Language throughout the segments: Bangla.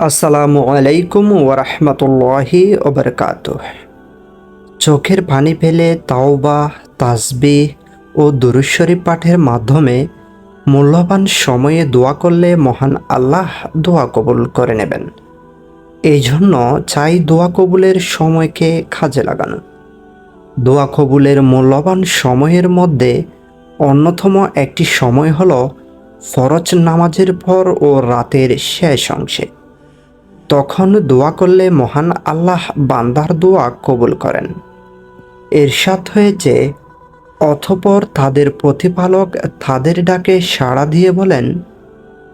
আসসালামু আলাইকুম ওরহমতুল্লাহি ওবরকাত চোখের পানি ফেলে তাওবা তাসবি ও দুরুশ্বরী পাঠের মাধ্যমে মূল্যবান সময়ে দোয়া করলে মহান আল্লাহ দোয়া কবুল করে নেবেন। এই জন্য চাই দোয়া কবুলের সময়কে কাজে লাগানো। দোয়া কবুলের মূল্যবান সময়ের মধ্যে অন্যতম একটি সময় হল ফরজ নামাজের পর ও রাতের শেষ অংশে। তখন দোয়া করলে মহান আল্লাহ বান্দার দোয়া কবুল করেন। এরশাদ হয়েছে, অথপর তাদের প্রতিপালক তাদের ডাকে সাড়া দিয়ে বলেন,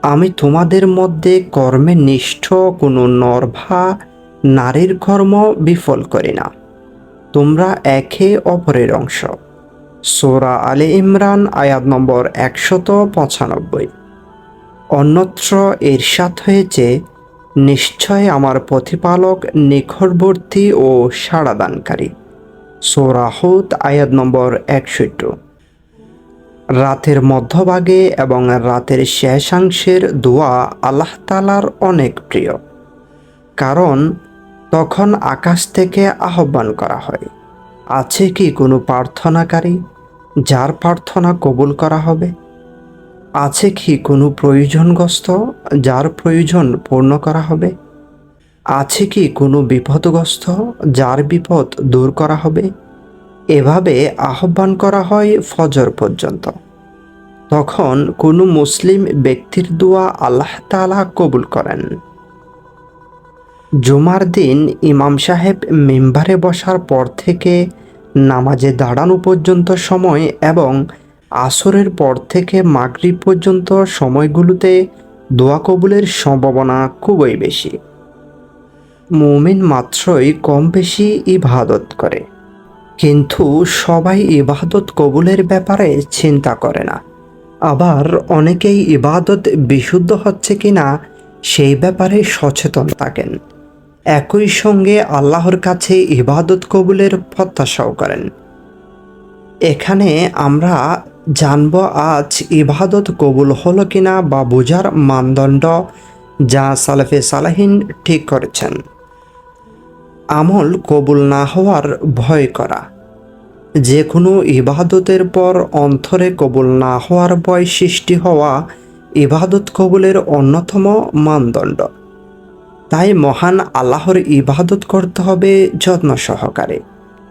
আমি তোমাদের মধ্যে কর্মে নিষ্ঠ, কোনো নরভা, নারীর কর্ম বিফল করি না। তোমরা একে অপরের অংশ। সোরা আলে ইমরান, আয়াত নম্বর একশত পঁচানব্বই। অন্যত্র এরশাদ হয়েছে নিশ্চয় আমার প্রতিপালক নিকটবর্তী ও সাড়াদানকারী। সোরাহুত আয়াত নম্বর একষট্টি। রাতের মধ্যভাগে এবং রাতের শেষাংশের দোয়া আল্লাহ তালার অনেক প্রিয়। কারণ তখন আকাশ থেকে আহ্বান করা হয়, আছে কি কোনো প্রার্থনাকারী, যার প্রার্থনা কবুল করা হবে? আছে কি কোনো প্রয়োজনগ্রস্ত যার প্রয়োজন পূর্ণ করা হবে? আছে কি কোনো বিপদগ্রস্ত যার বিপদ দূর করা হবে? এভাবে আহ্বান করা হয় ফজর পর্যন্ত। তখন কোনো মুসলিম ব্যক্তির দোয়া আল্লাহ তালা কবুল করেন। জুমার দিন ইমাম সাহেব মেম্বারে বসার পর থেকে নামাজে দাঁড়ানো পর্যন্ত সময় এবং আসরের পর থেকে মাগরিব পর্যন্ত সময়গুলোতে দোয়া কবুলের সম্ভাবনা খুবই বেশি। মুমিন মাত্রই কম বেশি ইবাদত করে। কিন্তু সবাই ইবাদত কবুলের ব্যাপারে চিন্তা করে না। আবার অনেকেই ইবাদত বিশুদ্ধ হচ্ছে কিনা সেই ব্যাপারে সচেতন থাকেন। একই সঙ্গে আল্লাহর কাছে ইবাদত কবুলের প্রত্যাশাও করেন। এখানে আমরা জানব আজ ইবাদত কবুল হলো কিনা বা বোঝার মানদণ্ড যা সালাফে সালাহিন ঠিক করেছেন। আমল কবুল না হওয়ার ভয় করা। যে কোনো ইবাদতের পর অন্তরে কবুল না হওয়ার ভয় সৃষ্টি হওয়া ইবাদত কবুলের অন্যতম মানদণ্ড। তাই মহান আল্লাহর ইবাদত করতে হবে যত্ন সহকারে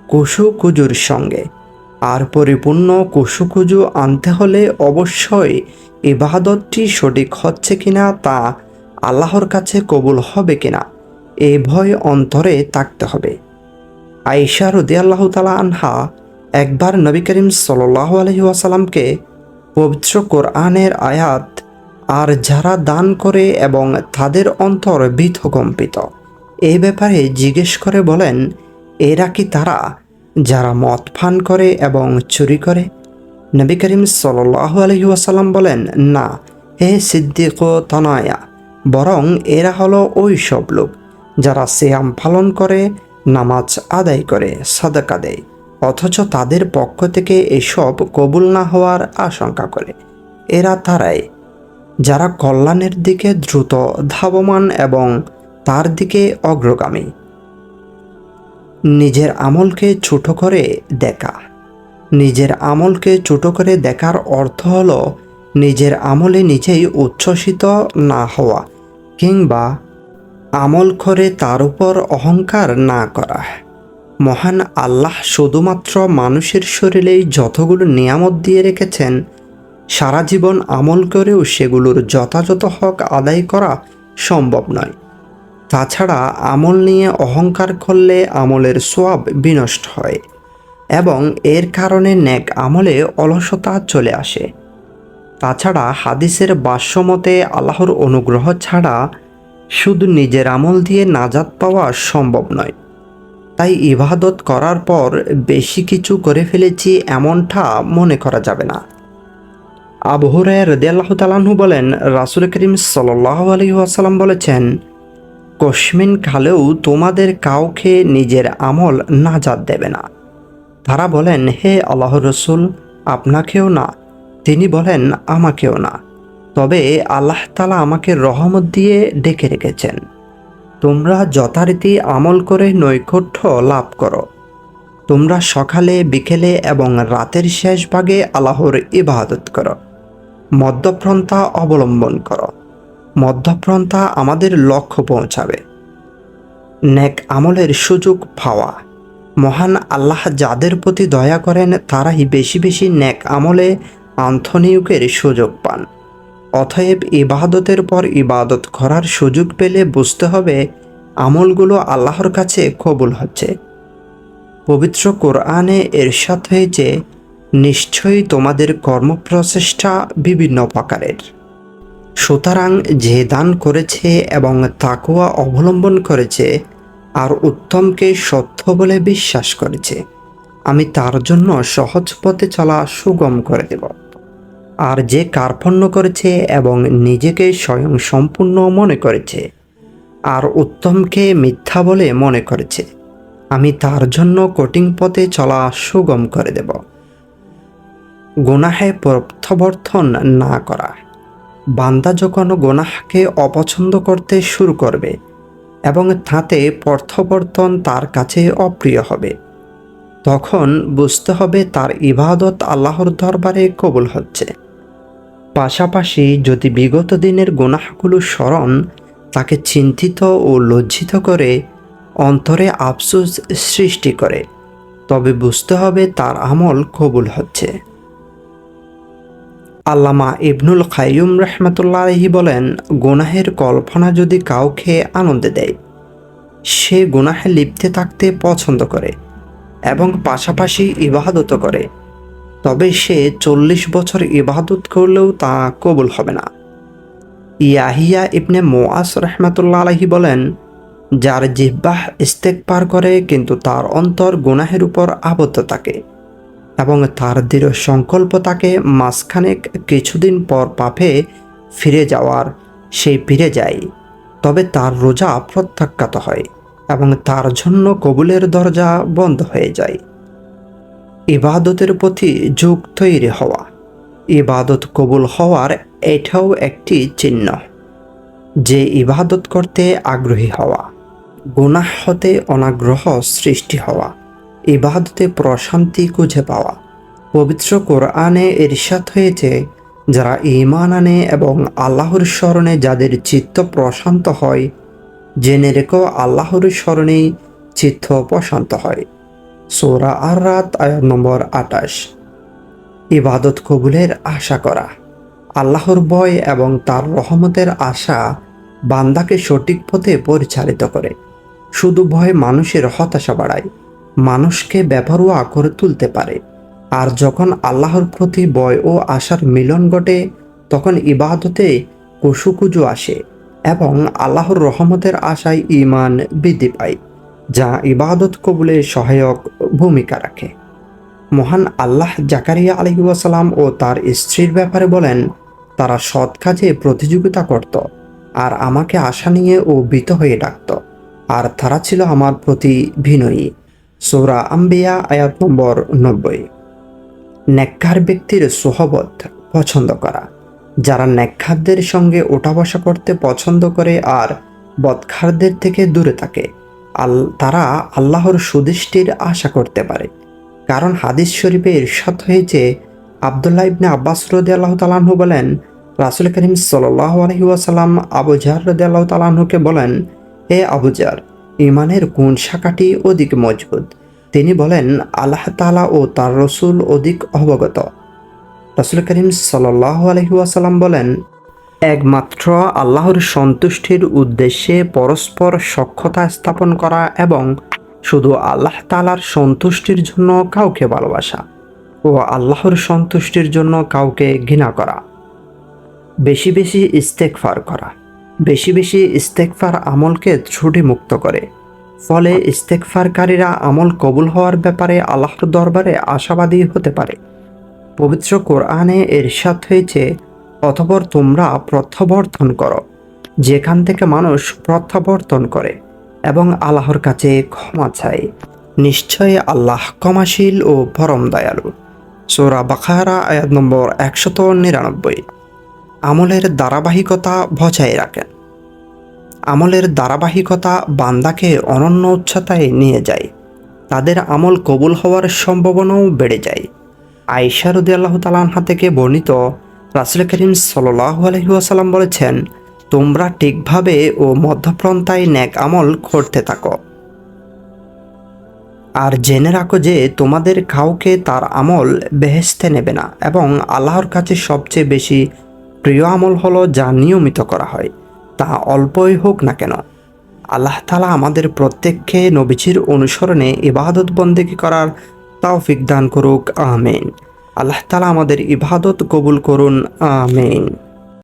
কুসু কুজুর সঙ্গে। আর পরিপূর্ণ কুসুকুজু আনতে হলে অবশ্যই ইবাদতটি সঠিক হচ্ছে কিনা তা আল্লাহর কাছে কবুল হবে কিনা এই ভয় অন্তরে থাকতে হবে। রদি আল্লাহ তালা আনহা একবার নবী করিম সাল্লাহ আলহি ওয়াসালামকে পবিত্র কোরআনের আয়াত আর যারা দান করে এবং তাদের অন্তর বিথকম্পিত এই ব্যাপারে জিজ্ঞেস করে বলেন, এরা কি তারা যারা মদ পান করে এবং চুরি করে, নবী করিম সাল্লাহ আলহি ওয়াসাল্লাম বলেন, না হে সিদ্দিক তনায়া, বরং এরা হলো ওই সব লোক যারা সিয়াম পালন করে, নামাজ আদায় করে, সাদাকা দেয়, অথচ তাদের পক্ষ থেকে এসব কবুল না হওয়ার আশঙ্কা করে। এরা তারাই, যারা কল্যাণের দিকে দ্রুত ধাবমান এবং তার দিকে অগ্রগামী। নিজের আমলকে ছোট করে দেখা। নিজের আমলকে ছোট করে দেখার অর্থ হল নিজের আমলে নিজেই উচ্ছ্বসিত না হওয়া কিংবা আমল করে তার উপর অহংকার না করা। মহান আল্লাহ শুধুমাত্র মানুষের শরীরেই যতগুলো নিয়ামত দিয়ে রেখেছেন, সারা জীবন আমল করেও সেগুলোর যথাযথ হক আদায় করা সম্ভব নয়। তাছাড়া আমল নিয়ে অহংকার করলে আমলের সোয়াব বিনষ্ট হয় এবং এর কারণে নেক আমলে অলসতা চলে আসে। তাছাড়া হাদিসের বাস্যমতে আল্লাহর অনুগ্রহ ছাড়া শুধু নিজের আমল দিয়ে নাজাত পাওয়া সম্ভব নয়। তাই ইবাদত করার পর বেশি কিছু করে ফেলেছি এমনটা মনে করা যাবে না। আবহরায় রদিয়াল্লাহ তালাহু বলেন, রাসুল করিম সাল্লাহ আলহি আসাল্লাম বলেছেন কশ্মিন কালেও তোমাদের কাউকে নিজের আমল নাজাত দেবে না। তারা বলেন, হে আল্লাহ রসুল, আপনাকেও না, তিনি বলেন, আমাকেও না। তবে আল্লাহ তালা আমাকে রহমত দিয়ে ডেকে রেখেছেন। তোমরা যথারীতি আমল করে নৈকট্য লাভ করো। তোমরা সকালে, বিকেলে এবং রাতের শেষ ভাগে আল্লাহর ইবাদত করো। মদ্যপ্রন্থা অবলম্বন করো। মধ্যপ্রন্থা আমাদের লক্ষ্য পৌঁছাবে। নেক আমলের সুযোগ পাওয়া। মহান আল্লাহ যাদের প্রতি দয়া করেন, তারাই বেশি বেশি নেক আমলে আন্থনিয়ুকের সুযোগ পান। অতএব ইবাদতের পর ইবাদত করার সুযোগ পেলে বুঝতে হবে, আমলগুলো আল্লাহর কাছে কবুল হচ্ছে। পবিত্র কোরআনে এরশাদ হয়েছে, নিশ্চয়ই তোমাদের কর্মপ্রচেষ্টা বিভিন্ন প্রকারের। সুতরাং যে দান করেছে এবং তাকুয়া অবলম্বন করেছে, আর উত্তমকে সত্য বলে বিশ্বাস করেছে, আমি তার জন্য সহজ পথে চলা সুগম করে দেব। আর যে কার্পণ্য করেছে এবং নিজেকে স্বয়ং সম্পূর্ণ মনে করেছে, আর উত্তমকে মিথ্যা বলে মনে করেছে, আমি তার জন্য কঠিন পথে চলা সুগম করে দেব। গুনাহে প্রত্যাবর্তন না করা। বান্দা যখন গোনাহকে অপছন্দ করতে শুরু করবে এবং তাতে প্রত্যাবর্তন তার কাছে অপ্রিয় হবে, তখন বুঝতে হবে তার ইবাদত আল্লাহর দরবারে কবুল হচ্ছে। পাশাপাশি যদি বিগত দিনের গুনাহগুলো স্মরণ তাকে চিন্তিত ও লজ্জিত করে, অন্তরে আফসোস সৃষ্টি করে, তবে বুঝতে হবে তার আমল কবুল হচ্ছে। আল্লামা ইবনুল খাইয়ুম রহমতুল্লাহ আলহি বলেন, গুনাহের কল্পনা যদি কাউকে আনন্দে দেয়, সে গুনাহে লিপ্তে থাকতে পছন্দ করে এবং পাশাপাশি ইবাদত করে। তবে সে চল্লিশ বছর ইবাদত করলেও তা কবুল হবে না। ইয়াহিয়া ইবনে মোয়াস রহমতুল্লাহ আলহি বলেন, যার জিহ্বাহ ইস্তেক পার করে, কিন্তু তার অন্তর গুনাহের উপর আবদ্ধ থাকে। এবং তার দৃঢ় সংকল্প তাকে মাঝখানে কিছুদিন পর পাপে ফিরে যাওয়ার সেই ফিরে যায়। তবে তার রোজা প্রত্যাখ্যাত হয় এবং তার জন্য কবুলের দরজা বন্ধ হয়ে যায়। ইবাদতের প্রতি যুগ তৈরি হওয়া। ইবাদত কবুল হওয়ার এটাও একটি চিহ্ন। যে ইবাদত করতে আগ্রহী হওয়া, গুনাহ হতে অনাগ্রহ সৃষ্টি হওয়া। ইবাদতে প্রশান্তি খুঁজে পাওয়া। পবিত্র কোরআনে ইরশাদ হয়েছে, যারা ইমান আনে এবং আল্লাহর স্মরণে যাদের চিত্ত প্রশান্ত হয়, জেনে রেখো আল্লাহর স্মরণেই চিত্ত প্রশান্ত হয়। সোরা আর রাত আয়াত নম্বর আটাশ ইবাদত কবুলের আশা করা। আল্লাহর ভয় এবং তার রহমতের আশা বান্দাকে সঠিক পথে পরিচালিত করে। শুধু ভয় মানুষের হতাশা বাড়ায়। মানুষকে বেপরোয়া করে তুলতে পারে। আর যখন আল্লাহর প্রতি বয় ও আশার মিলন ঘটে, তখন ইবাদতে কুসুকুজু আসে এবং আল্লাহর রহমতের আশায় ইমান বৃদ্ধি পায়, যা ইবাদত কবুলে সহায়ক ভূমিকা রাখে। মহান আল্লাহ জাকারিয়া আলহিউসালাম ও তার স্ত্রীর ব্যাপারে বলেন, তারা সৎ কাজে প্রতিযোগিতা করত আর আমাকে আশা নিয়ে ও ভীত হয়ে ডাকত, আর তারা ছিল আমার প্রতি বিনয়ী। সৌরা আম্বিয়া, আয়াত নম্বর নব্বই। নেককার ব্যক্তির সোহবত পছন্দ করা। যারা নেকখারদের সঙ্গে ওঠা বসা করতে পছন্দ করে আর বদখারদের থেকে দূরে থাকে, আল, তারা আল্লাহর সুদৃষ্টির আশা করতে পারে। কারণ হাদিস শরীফে ইরশাদ হয়েছে, আবদুল্লাহ ইবনে আব্বাস রদি আল্লাহ তালাহু বলেন, রাসুল করিম সাল্লাহ আলহি ওয়াসাল্লাম আবুজার রদি আল্লাহ তালাহুকে বলেন হে আবুজার ইমানের কোন শাখাটি অধিক মজবুত? তিনি বলেন, আল্লাহ তালা ও তার রসুল অধিক অবগত। রসুল করিম সাল্লাহ আলহিউসাল্লাম বলেন, একমাত্র আল্লাহর সন্তুষ্টির উদ্দেশ্যে পরস্পর সক্ষতা স্থাপন করা এবং শুধু আল্লাহ তালার সন্তুষ্টির জন্য কাউকে ভালোবাসা ও আল্লাহর সন্তুষ্টির জন্য কাউকে ঘৃণা করা। বেশি বেশি ইস্তেকফার করা। বেশি বেশি ইস্তেকফার আমলকে মুক্ত করে। ফলে ইস্তেকফারকারীরা আমল কবুল হওয়ার ব্যাপারে আল্লাহর দরবারে আশাবাদী হতে পারে। পবিত্র কোরআনে এরশাদ হয়েছে, অতপর তোমরা প্রত্যাবর্তন করো। যেখান থেকে মানুষ প্রত্যাবর্তন করে এবং আল্লাহর কাছে ক্ষমা চায়। নিশ্চয় আল্লাহ ক্ষমাশীল ও পরম দয়ালু। সোরা বাখারা আয়াত নম্বর একশত নিরানব্বই। আমলের ধারাবাহিকতা বজায় রাখেন আমলের ধারাবাহিকতা বান্দাকে অনন্য উচ্চতায় নিয়ে যায়। তাদের আমল কবুল হওয়ার সম্ভাবনাও বেড়ে যায়। আয়েশা রদি আল্লাহ তালাহা থেকে বর্ণিত রাসুল করিম সাল্লাহ আলহিউসালাম বলেছেন, তোমরা ঠিকভাবে ও মধ্যপ্রান্তায় ন্যাক আমল করতে থাকো। আর জেনে রাখো যে তোমাদের কাউকে তার আমল বেহেস্তে নেবে না এবং আল্লাহর কাছে সবচেয়ে বেশি প্রিয় আমল হলো যা নিয়মিত করা হয়, তা অল্পই হোক না কেন। আল্লাহ তালা আমাদের প্রত্যেককে নবীজির অনুসরণে ইবাদত বন্দেগী করার তাওফিক দান করুক আহমেন আল্লাহ তালা আমাদের ইবাদত কবুল করুন, আমিন।